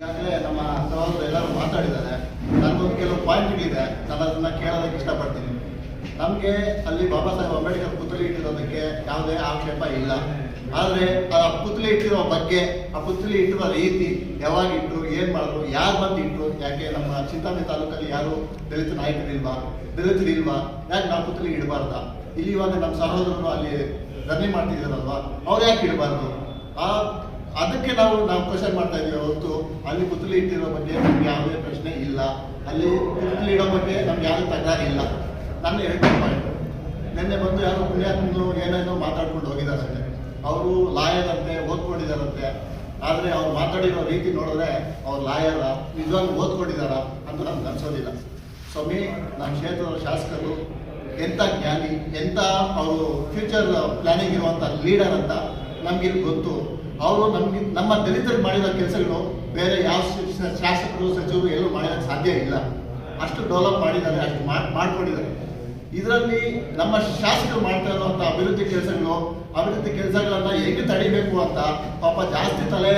ಈಗಾಗಲೇ ನಮ್ಮ ಸಹೋದರ ಎಲ್ಲರೂ ಮಾತಾಡಿದ್ದಾರೆ. ನನಗೊಂದು ಕೆಲವು ಪಾಯಿಂಟ್ಗಳಿದೆ ನಾನು ಅದನ್ನ ಕೇಳೋದಕ್ಕೆ ಇಷ್ಟಪಡ್ತೀನಿ. ನಮಗೆ ಅಲ್ಲಿ ಬಾಬಾ ಸಾಹೇಬ್ ಅಂಬೇಡ್ಕರ್ ಪುತ್ಲಿ ಇಟ್ಟಿರೋದಕ್ಕೆ ಯಾವುದೇ ಆಕ್ಷೇಪ ಇಲ್ಲ. ಆದರೆ ಆ ಪುತ್ಲಿ ಇಟ್ಟಿರೋ ಬಗ್ಗೆ, ಆ ಪುತ್ಲಿ ಇಟ್ಟಿರೋ ರೀತಿ ಯಾವಾಗ ಇಟ್ಟರು ಏನು ಮಾಡಿದ್ರು, ಯಾರು ಬಂದು ಇಟ್ಟರು ಯಾಕೆ ನಮ್ಮ ಚಿಂತಾಮಣಿ ತಾಲೂಕಲ್ಲಿ ಯಾರು ದಲಿತ ನಾಯಕರಿಲ್ವಾ ದಲಿತರಿಲ್ವಾ ಯಾಕೆ ನಾವು ಪುತ್ಲಿ ಇಡಬಾರ್ದ? ಇಲ್ಲಿ ಇವಾಗ ನಮ್ಮ ಸಹೋದರರು ಅಲ್ಲಿ ರನ್ನಿ ಮಾಡ್ತಿದ್ದಾರಲ್ವಾ ಅವ್ರು ಯಾಕೆ ಇಡಬಾರ್ದು? ಆ ಅದಕ್ಕೆ ನಾವು ನಾವು ಕ್ವಶನ್ ಮಾಡ್ತಾ ಇದೀವಿ ಅವತ್ತು ಅಲ್ಲಿ ಪುತ್ಲಿ ಇಟ್ಟಿರೋ ಬಗ್ಗೆ ನಮ್ಗೆ ಯಾವುದೇ ಪ್ರಶ್ನೆ ಇಲ್ಲ. ಅಲ್ಲಿ ಪುತ್ಲಿ ಇಡೋ ಬಗ್ಗೆ ನಮ್ಗೆ ಯಾವುದೇ ತಕರಾರು ಇಲ್ಲ. ನನ್ನ ಎರಡು ಪಾಯಿಂಟ್ ನಿನ್ನೆ ಬಂದು ಯಾರೋ ಪುಣ್ಯಾತ್ಮರು ಏನೇನೋ ಮಾತಾಡ್ಕೊಂಡು ಹೋಗಿದಾರಂತೆ ಅವರು ಲಾಯರ್ ಅಂತೆ ಓದ್ಕೊಂಡಿದಾರಂತೆ ಆದರೆ ಅವ್ರು ಮಾತಾಡಿರೋ ರೀತಿ ನೋಡಿದ್ರೆ ಅವ್ರು ಲಾಯರ, ನಿಜವಾಗ್ಲೂ ಓದ್ಕೊಂಡಿದಾರ ಅಂತ ನಮ್ಗೆ ಅನ್ಸೋದಿಲ್ಲ. ಸ್ವಾಮಿ, ನಮ್ಮ ಕ್ಷೇತ್ರದ ಶಾಸಕರು ಎಂಥ ಜ್ಞಾನಿ, ಎಂಥ ಅವರು ಫ್ಯೂಚರ್ ಪ್ಲಾನಿಂಗ್ ಇರುವಂಥ ಲೀಡರ್ ಅಂತ ನಮ್ಗೆ ಗೊತ್ತು. ಅವರು ನಮಗೆ ನಮ್ಮ ದಲಿತರು ಮಾಡಿದ ಕೆಲಸಗಳು ಬೇರೆ ಯಾವ ಶಾಸಕರು, ಸಚಿವರು ಎಲ್ಲೂ ಮಾಡೋದಕ್ಕೆ ಸಾಧ್ಯ ಇಲ್ಲ. ಅಷ್ಟು ಡೆವಲಪ್ ಮಾಡಿದ್ದಾರೆ, ಅಷ್ಟು ಮಾಡ್- ಮಾಡ್ಕೊಂಡಿದ್ದಾರೆ. ಇದರಲ್ಲಿ ನಮ್ಮ ಶಾಸಕರು ಮಾಡ್ತಾ ಇರುವಂಥ ಅಭಿವೃದ್ಧಿ ಕೆಲಸಗಳು, ಅಭಿವೃದ್ಧಿ ಕೆಲಸಗಳನ್ನ ಹೇಗೆ ತಡಿಬೇಕು ಅಂತ ಪಾಪ ಜಾಸ್ತಿ ತಲೆ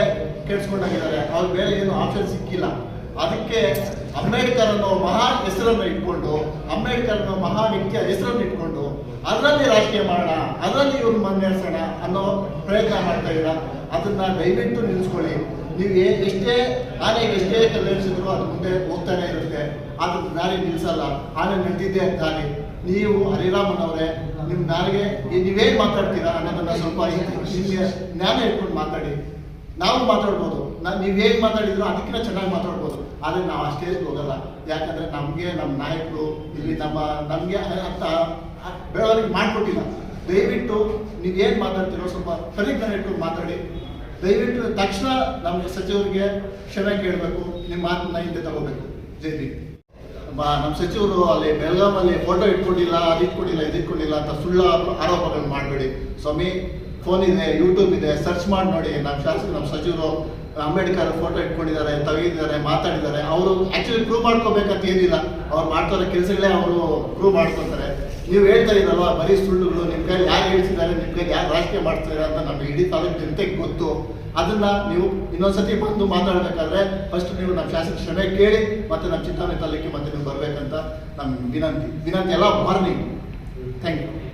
ಕೆಡ್ಸ್ಕೊಂಡಾಗಿದ್ದಾರೆ. ಅವ್ರು ಬೇರೆ ಏನು ಆಪ್ಷನ್ ಸಿಕ್ಕಿಲ್ಲ. ಅದಕ್ಕೆ ಅಂಬೇಡ್ಕರ್ ಅನ್ನೋ ಮಹಾ ಹೆಸರನ್ನು ಇಟ್ಕೊಂಡು ಅಂಬೇಡ್ಕರ್ ಅನ್ನೋ ಮಹಾ ವ್ಯಕ್ತಿಯ ಹೆಸರನ್ನು ಇಟ್ಕೊಂಡು, ಅದರಲ್ಲಿ ರಾಜಕೀಯ ಮಾಡೋಣ, ಅದರಲ್ಲಿ ಇವ್ರು ಮುನ್ನಡೆಸೋಣ ಅನ್ನೋ ಪ್ರಯತ್ನ ಮಾಡ್ತಾ ಇದ್ದೀರಾ? ಅದನ್ನ ದಯವಿಟ್ಟು ನಿಲ್ಲಿಸ್ಕೊಳ್ಳಿ. ನೀವು ಎಷ್ಟೇ ಆನೆ ಎಷ್ಟೇ ಕಲ್ಯಾಣಿಸಿದ್ರು ಅದು ಮುಂದೆ ಹೋಗ್ತಾನೆ ಇರುತ್ತೆ. ಅದು ದಾರಿ ನಿಲ್ಲಿಸಲ್ಲ. ಆನೆ ನಡೆದಿದ್ದೆ ದಾರಿ ನೀವು ಹರಿರಾಮನ್ ಅವರೇ ನಿಮ್ಮ ನಾಲಿಗೆ ನೀವೇನ್ ಮಾತಾಡ್ತೀರಾ ಅನ್ನೋದನ್ನ ಸ್ವಲ್ಪ ನಿಮಗೆ ಜ್ಞಾನ ಇಟ್ಕೊಂಡು ಮಾತಾಡಿ. ನಾವು ಮಾತಾಡ್ಬೋದು. ನಾನು ನೀವು ಹೇಗೆ ಮಾತಾಡಿದ್ರು ಅದಕ್ಕಿಂತ ಚೆನ್ನಾಗಿ ಮಾತಾಡ್ಬೋದು. ಆದರೆ ನಾವು ಆ ಸ್ಟೇಜ್ಗೆ ಹೋಗಲ್ಲ. ಯಾಕಂದ್ರೆ ನಮಗೆ ನಮ್ಮ ನಾಯಕರು, ಇಲ್ಲಿ ನಮ್ಮ ನಮಗೆ ಅಂತ ಬೆಳವಣಿಗೆ ಮಾಡಿಕೊಟ್ಟಿಲ್ಲ. ದಯವಿಟ್ಟು ನೀವು ಏನು ಮಾತಾಡ್ತೀರೋ ಸ್ವಲ್ಪ ಪರಿಜ್ಞಾನ ಇಟ್ಕೊಂಡು ಮಾತಾಡಿ. ದಯವಿಟ್ಟು ತಕ್ಷಣ ನಮ್ಮ ಸಚಿವರಿಗೆ ಕ್ಷಮೆ ಕೇಳಬೇಕು. ನಿಮ್ಮ ಮಾತನ್ನ ಹಿಂದೆ ತಗೋಬೇಕು. ಜೈ ಬಾ ನಮ್ಮ ಸಚಿವರು ಅಲ್ಲಿ ಬೆಳಗಾಮಲ್ಲಿ ಫೋಟೋ ಇಟ್ಕೊಂಡಿಲ್ಲ, ಅದು ಇಟ್ಕೊಂಡಿಲ್ಲ, ಇದು ಇಟ್ಕೊಂಡಿಲ್ಲ ಅಂತ ಸುಳ್ಳು ಆರೋಪಗಳನ್ನು ಮಾಡಬೇಡಿ. ಸ್ವಾಮಿ ಫೋನ್ ಇದೆ ಯೂಟ್ಯೂಬ್ ಇದೆ ಸರ್ಚ್ ಮಾಡಿ ನೋಡಿ. ನಮ್ಮ ಶಾಸಕರು ನಮ್ಮ ಸಚಿವರು, ಅಂಬೇಡ್ಕರ್ ಫೋಟೋ ಇಟ್ಕೊಂಡಿದ್ದಾರೆ ತೆಗೆದಿದ್ದಾರೆ ಮಾತಾಡಿದ್ದಾರೆ. ಅವರು ಆಕ್ಚುಲಿ ಪ್ರೂವ್ ಮಾಡ್ಕೋಬೇಕಂತ ಏನಿಲ್ಲ. ಅವ್ರು ಮಾಡ್ತಾರೋ ಕೆಲಸಗಳೇ ಅವರು ಪ್ರೂವ್ ಮಾಡ್ಕೊತಾರೆ. ನೀವು ಹೇಳ್ತಾ ಇರಲ್ವಾ ಬರೀ ಸುಳ್ಳುಗಳು ನಿಮ್ಮ ಕೈಲಿ ಯಾರು ಹೇಳ್ತಿದ್ದಾರೆ ನಿಮ್ಮ ಕೈ ಯಾರು ರಾಜಕೀಯ ಮಾಡ್ತಿದ್ದಾರೆ ಅಂತ ನಮ್ಮ ಇಡೀ ತಾಲೂಕು ಜನತೆಗೆ ಗೊತ್ತು. ಅದನ್ನ ನೀವು ಇನ್ನೊಂದ್ಸತಿ ಬಂದು ಮಾತಾಡಬೇಕಾದ್ರೆ ಫಸ್ಟ್ ನೀವು ನಮ್ಮ ಶಾಸಕ ಕ್ಷಮೆ ಕೇಳಿ ಮತ್ತೆ ನಮ್ಮ ಚಿಂತಾಮಣಿ ತಾಲೂಕಿಗೆ ಮತ್ತೆ ನೀವು ಬರ್ಬೇಕಂತ ನಮ್ಮ ವಿನಂತಿ. ವಿನಂತಿ ಎಲ್ಲ ಮಾರ್ನಿಂಗ್ ಥ್ಯಾಂಕ್ ಯು